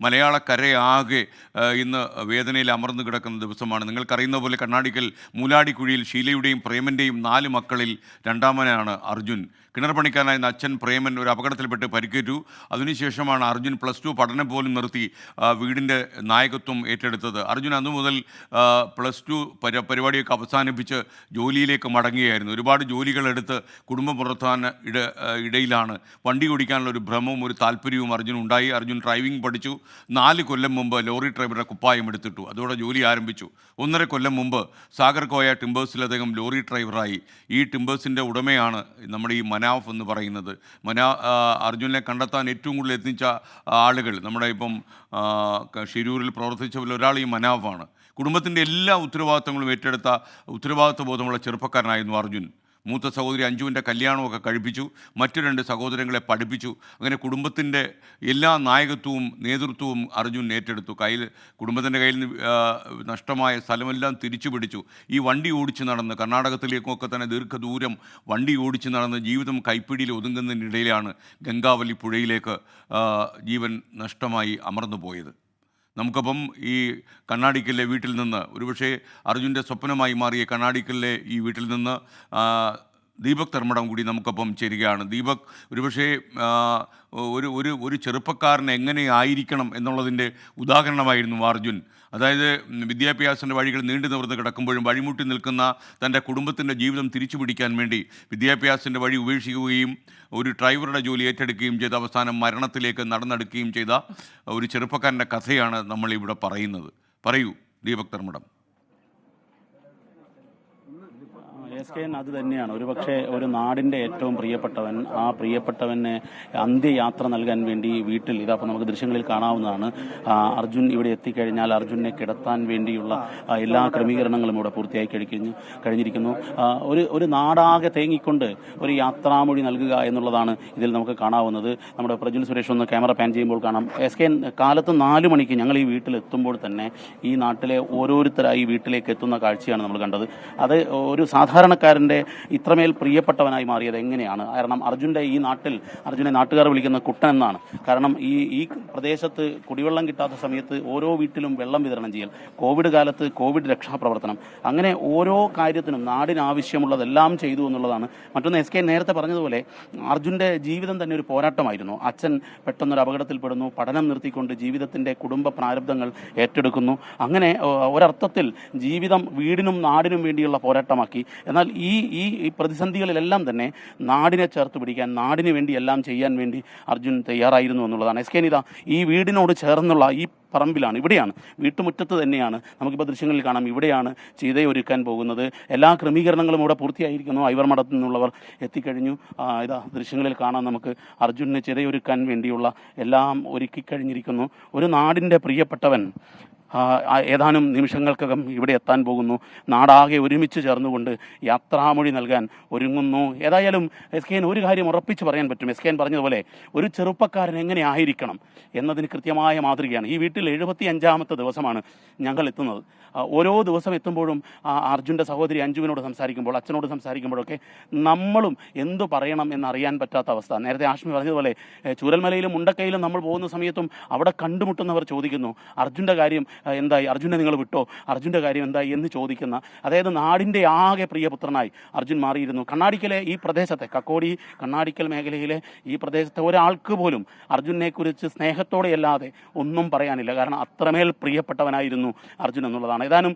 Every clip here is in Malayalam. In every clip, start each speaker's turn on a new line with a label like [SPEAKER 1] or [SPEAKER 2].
[SPEAKER 1] മലയാളക്കരയാകെ ഇന്ന് വേദനയിൽ അമർന്നു കിടക്കുന്ന ദിവസമാണ്. നിങ്ങൾക്കറിയുന്ന പോലെ കണ്ണാടിക്കൽ മൂലാടിക്കുഴിയിൽ ഷീലയുടെയും പ്രേമന്റെയും നാല് മക്കളിൽ രണ്ടാമനാണ് അർജുൻ. കിണർ പണിക്കാരനായിരുന്ന അച്ഛൻ പ്രേമൻ ഒരു അപകടത്തിൽപ്പെട്ട് പരിക്കേറ്റു. അതിനുശേഷമാണ് അർജുൻ പ്ലസ് ടു പഠനം പോലും നിർത്തി വീടിന്റെ നായകത്വം ഏറ്റെടുത്തത്. അർജുൻ അന്നു മുതൽ പ്ലസ് ടു പരി പരിപാടിയൊക്കെ അവസാനിപ്പിച്ച് ജോലിയിലേക്ക് മടങ്ങുകയായിരുന്നു. ഒരുപാട് ജോലികളെടുത്ത് കുടുംബം പുലർത്താൻ ഇട ഇടയിലാണ്. വണ്ടി ഓടിക്കാനുള്ള ഒരു ഭ്രമവും ഒരു താല്പര്യവും അർജുൻ ഉണ്ടായി. അർജുൻ ഡ്രൈവിംഗ് പഠിച്ചു. നാല് കൊല്ലം മുമ്പ് ലോറി ഡ്രൈവറുടെ കുപ്പായം എടുത്തിട്ടു. അതോടെ ജോലി ആരംഭിച്ചു. ഒന്നര കൊല്ലം മുമ്പ് സാഗർ കോയ അദ്ദേഹം ലോറി ഡ്രൈവറായി. ഈ ടിമ്പേഴ്സിന്റെ ഉടമയാണ് നമ്മുടെ ഈ മനാഫ് എന്ന് പറയുന്നത്. മനാ അർജുനെ കണ്ടെത്താൻ ഏറ്റവും കൂടുതൽ എത്തിച്ച ആളുകൾ നമ്മുടെ ഇപ്പം ഷിരൂരിൽ പ്രവർത്തിച്ചവരിൽ ഒരാൾ ഈ മനാഫാണ്. കുടുംബത്തിന്റെ എല്ലാ ഉത്തരവാദിത്തങ്ങളും ഏറ്റെടുത്ത ഉത്തരവാദിത്വ ബോധമുള്ള ചെറുപ്പക്കാരനായിരുന്നു അർജുൻ. മൂത്ത സഹോദരി അഞ്ജുവിന്റെ കല്യാണമൊക്കെ കഴിപ്പിച്ചു. മറ്റു രണ്ട് സഹോദരങ്ങളെ പഠിപ്പിച്ചു. അങ്ങനെ കുടുംബത്തിന്റെ എല്ലാ നായകത്വവും നേതൃത്വവും അർജുൻ ഏറ്റെടുത്തു. കയ്യിൽ കുടുംബത്തിന്റെ കയ്യിൽ നിന്ന് നഷ്ടമായ സ്ഥലമെല്ലാം തിരിച്ചു പിടിച്ചു. ഈ വണ്ടി ഓടിച്ച് നടന്ന് കർണാടകത്തിലേക്കൊക്കെ തന്നെ ദീർഘദൂരം വണ്ടി ഓടിച്ച് നടന്ന് ജീവിതം കൈപ്പിടിയിൽ ഒതുങ്ങുന്നതിനിടയിലാണ് ഗംഗാവലി പുഴയിലേക്ക് ജീവൻ നഷ്ടമായി അമർന്നു പോയത് നമുക്കപ്പം ഈ കണ്ണാടിക്കലിലെ വീട്ടിൽ നിന്ന് ഒരുപക്ഷേ അർജുന്റെ സ്വപ്നമായി മാറിയ കണ്ണാടിക്കലിലെ ഈ വീട്ടിൽ നിന്ന് ദീപക് ധർമ്മടം കൂടി നമുക്കൊപ്പം ചേരുകയാണ്. ദീപക് ഒരുപക്ഷെ ഒരു ഒരു ഒരു ചെറുപ്പക്കാരൻ എങ്ങനെ ആയിരിക്കണം എന്നുള്ളതിന്റെ ഉദാഹരണമായിരുന്നു അർജുൻ. അതായത് വിദ്യാഭ്യാസത്തിന്റെ വഴികൾ നീണ്ടു നിവർന്ന് കിടക്കുമ്പോഴും വഴിമുട്ടി നിൽക്കുന്ന തന്റെ കുടുംബത്തിന്റെ ജീവിതം തിരിച്ചു പിടിക്കാൻ വേണ്ടി വിദ്യാഭ്യാസത്തിന്റെ വഴി ഉപേക്ഷിക്കുകയും ഒരു ഡ്രൈവറുടെ ജോലി ഏറ്റെടുക്കുകയും ചെയ്ത അവസാനം മരണത്തിലേക്ക് നടന്നെടുക്കുകയും ചെയ്ത ഒരു ചെറുപ്പക്കാരന്റെ കഥയാണ് നമ്മളിവിടെ പറയുന്നത്. പറയൂ Deepak Dharmadam.
[SPEAKER 2] S K N അത് തന്നെയാണ്. ഒരു പക്ഷേ ഒരു നാടിന്റെ ഏറ്റവും പ്രിയപ്പെട്ടവൻ ആ പ്രിയപ്പെട്ടവന് അന്ത്യയാത്ര നൽകാൻ വേണ്ടി വീട്ടിൽ ഇതപ്പോൾ നമുക്ക് ദൃശ്യങ്ങളിൽ കാണാവുന്നതാണ്. അർജുൻ ഇവിടെ എത്തിക്കഴിഞ്ഞാൽ അർജുനെ കിടത്താൻ വേണ്ടിയുള്ള എല്ലാ ക്രമീകരണങ്ങളും ഇവിടെ പൂർത്തിയായി കഴിക്കുന്നു കഴിഞ്ഞിരിക്കുന്നു. ഒരു ഒരു നാടാകെ തേങ്ങിക്കൊണ്ട് ഒരു യാത്രാമൊഴി നൽകുക എന്നുള്ളതാണ് ഇതിൽ നമുക്ക് കാണാവുന്നത്. നമ്മുടെ പ്രജുൽ സുരേഷ് ഒന്ന് ക്യാമറ പാൻ ചെയ്യുമ്പോൾ കാണാം. എസ് കെ എൻ കാലത്ത് നാല് മണിക്ക് ഞങ്ങൾ ഈ വീട്ടിൽ എത്തുമ്പോൾ തന്നെ ഈ നാട്ടിലെ ഓരോരുത്തരായി വീട്ടിലേക്ക് എത്തുന്ന കാഴ്ചയാണ് നമ്മൾ കണ്ടത്. അത് ഒരു സാധാരണക്കാരന്റെ ഇത്രമേൽ പ്രിയപ്പെട്ടവനായി മാറിയത് എങ്ങനെയാണ്? കാരണം അർജുന്റെ ഈ നാട്ടിൽ അർജുനെ നാട്ടുകാർ വിളിക്കുന്ന കുട്ടൻ എന്നാണ്. കാരണം ഈ ഈ പ്രദേശത്ത് കുടിവെള്ളം കിട്ടാത്ത സമയത്ത് ഓരോ വീട്ടിലും വെള്ളം വിതരണം ചെയ്യൽ കോവിഡ് കാലത്ത് കോവിഡ് രക്ഷാപ്രവർത്തനം. അങ്ങനെ ഓരോ കാര്യത്തിനും നാടിനാവശ്യമുള്ളതെല്ലാം ചെയ്തു എന്നുള്ളതാണ്. മറ്റൊന്ന് എസ് കെ നേരത്തെ പറഞ്ഞതുപോലെ അർജുന്റെ ജീവിതം തന്നെ ഒരു പോരാട്ടമായിരുന്നു. അച്ഛൻ പെട്ടെന്നൊരു അപകടത്തിൽപ്പെടുന്നു പഠനം നിർത്തിക്കൊണ്ട് ജീവിതത്തിന്റെ കുടുംബ പ്രാരബ്ധങ്ങൾ ഏറ്റെടുക്കുന്നു. അങ്ങനെ ഒരർത്ഥത്തിൽ ജീവിതം വീടിനും നാടിനും വേണ്ടിയുള്ള പോരാട്ടമാക്കി. എന്നാൽ ഈ ഈ ഈ പ്രതിസന്ധികളിലെല്ലാം തന്നെ നാടിനെ ചേർത്ത് പിടിക്കാൻ നാടിന് വേണ്ടി എല്ലാം ചെയ്യാൻ വേണ്ടി അർജുൻ തയ്യാറായിരുന്നു എന്നുള്ളതാണ്. എസ് കെ നിത ഈ വീടിനോട് ചേർന്നുള്ള ഈ പറമ്പിലാണ് ഇവിടെയാണ്. വീട്ടുമുറ്റത്ത് തന്നെയാണ്. നമുക്കിപ്പോൾ ദൃശ്യങ്ങളിൽ കാണാം ഇവിടെയാണ് ചീതയൊരുക്കാൻ പോകുന്നത്. എല്ലാ ക്രമീകരണങ്ങളും ഇവിടെ പൂർത്തിയായിരിക്കുന്നു. ഐവർ മഠത്തിൽ നിന്നുള്ളവർ എത്തിക്കഴിഞ്ഞു. ഇതാ ദൃശ്യങ്ങളിൽ കാണാം നമുക്ക് അർജുനന് ചിതയൊരുക്കാൻ വേണ്ടിയുള്ള എല്ലാം ഒരുക്കിക്കഴിഞ്ഞിരിക്കുന്നു. ഒരു നാടിന്റെ പ്രിയപ്പെട്ടവൻ ഏതാനും നിമിഷങ്ങൾക്കകം ഇവിടെ എത്താൻ പോകുന്നു. നാടാകെ ഒരുമിച്ച് ചേർന്നുകൊണ്ട് യാത്രാമൊഴി നൽകാൻ ഒരുങ്ങുന്നു. ഏതായാലും എസ് കെ ഒരു കാര്യം ഉറപ്പിച്ച് പറയാൻ പറ്റും. എസ് കെ പറഞ്ഞതുപോലെ ഒരു ചെറുപ്പക്കാരൻ എങ്ങനെ ആയിരിക്കണം എന്നതിന് കൃത്യമായ മാതൃകയാണ്. ഈ വീട്ടിൽ എഴുപത്തി അഞ്ചാമത്തെ ദിവസമാണ് ഞങ്ങൾ എത്തുന്നത്. ഓരോ ദിവസം എത്തുമ്പോഴും ആ അർജുന്റെ സഹോദരി അഞ്ജുവിനോട് സംസാരിക്കുമ്പോൾ അച്ഛനോട് സംസാരിക്കുമ്പോഴൊക്കെ നമ്മളും എന്തു പറയണം എന്നറിയാൻ പറ്റാത്ത അവസ്ഥ. നേരത്തെ ആഷ്മി പറഞ്ഞതുപോലെ ചൂരൽമലയിലും മുണ്ടക്കയിലും നമ്മൾ പോകുന്ന സമയത്തും അവിടെ കണ്ടുമുട്ടുന്നവർ ചോദിക്കുന്നു അർജുന്റെ കാര്യം എന്തായി? അർജുനെ നിങ്ങൾ വിട്ടോ? അർജുന്റെ കാര്യം എന്തായി എന്ന് ചോദിക്കുന്ന അതായത് നാടിന്റെ ആകെ പ്രിയപുത്രനായി അർജുൻ മാറിയിരുന്നു. കണ്ണാടിക്കലെ ഈ പ്രദേശത്തെ കക്കോടി കണ്ണാടിക്കൽ മേഖലയിലെ ഈ പ്രദേശത്തെ ഒരാൾക്ക് പോലും അർജുനെ കുറിച്ച് സ്നേഹത്തോടെയല്ലാതെ ഒന്നും പറയാനില്ല. കാരണം അത്രമേൽ പ്രിയപ്പെട്ടവനായിരുന്നു അർജുൻ എന്നുള്ളതാണ്. ഏതാനും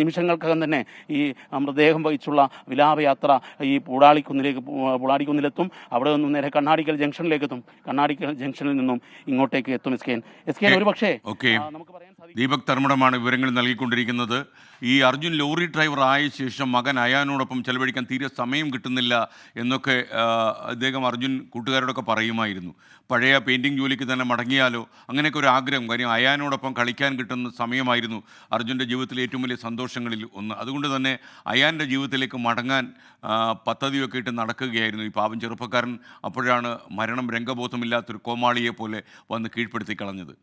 [SPEAKER 2] നിമിഷങ്ങൾക്കകം തന്നെ ഈ മൃതദേഹം വഹിച്ചുള്ള വിലാപയാത്ര ഈ പൂടാളിക്കുന്നിലേക്ക് പൂടാളിക്കുന്നിലെത്തും അവിടെ നിന്നും നേരെ കണ്ണാടിക്കൽ ജംഗ്ഷനിലേക്ക് എത്തും കണ്ണാടിക്കൽ ജംഗ്ഷനിൽ നിന്നും ഇങ്ങോട്ടേക്ക് എത്തും S K N. S K N ഒരു പക്ഷേ നമുക്ക് സാധിക്കും
[SPEAKER 1] ദീപക് തർമ്മടമാണ് വിവരങ്ങൾ നൽകിക്കൊണ്ടിരിക്കുന്നത്. ഈ അർജുൻ ലോറി ഡ്രൈവർ ആയ ശേഷം മകൻ അയാനോടൊപ്പം ചെലവഴിക്കാൻ തീരെ സമയം കിട്ടുന്നില്ല എന്നൊക്കെ അദ്ദേഹം അർജുൻ കൂട്ടുകാരോടൊക്കെ പറയുമായിരുന്നു. പഴയ പെയിന്റിങ് ജോലിക്ക് തന്നെ മടങ്ങിയാലോ? അങ്ങനെയൊക്കെ ഒരു ആഗ്രഹം. കാര്യം അയാനോടൊപ്പം കളിക്കാൻ കിട്ടുന്ന സമയമായിരുന്നു അർജുന്റെ ജീവിതത്തിലെ ഏറ്റവും വലിയ സന്തോഷങ്ങളിൽ ഒന്ന്. അതുകൊണ്ട് തന്നെ അയാന്റെ ജീവിതത്തിലേക്ക് മടങ്ങാൻ പദ്ധതിയൊക്കെ ഇട്ട് നടക്കുകയായിരുന്നു. ഈ പാവം ചെറുപ്പക്കാരൻ അപ്പോഴാണ് മരണം രംഗബോധമില്ലാത്തൊരു കോമാളിയെ പോലെ വന്ന് കീഴ്പ്പെടുത്തി കളഞ്ഞത്.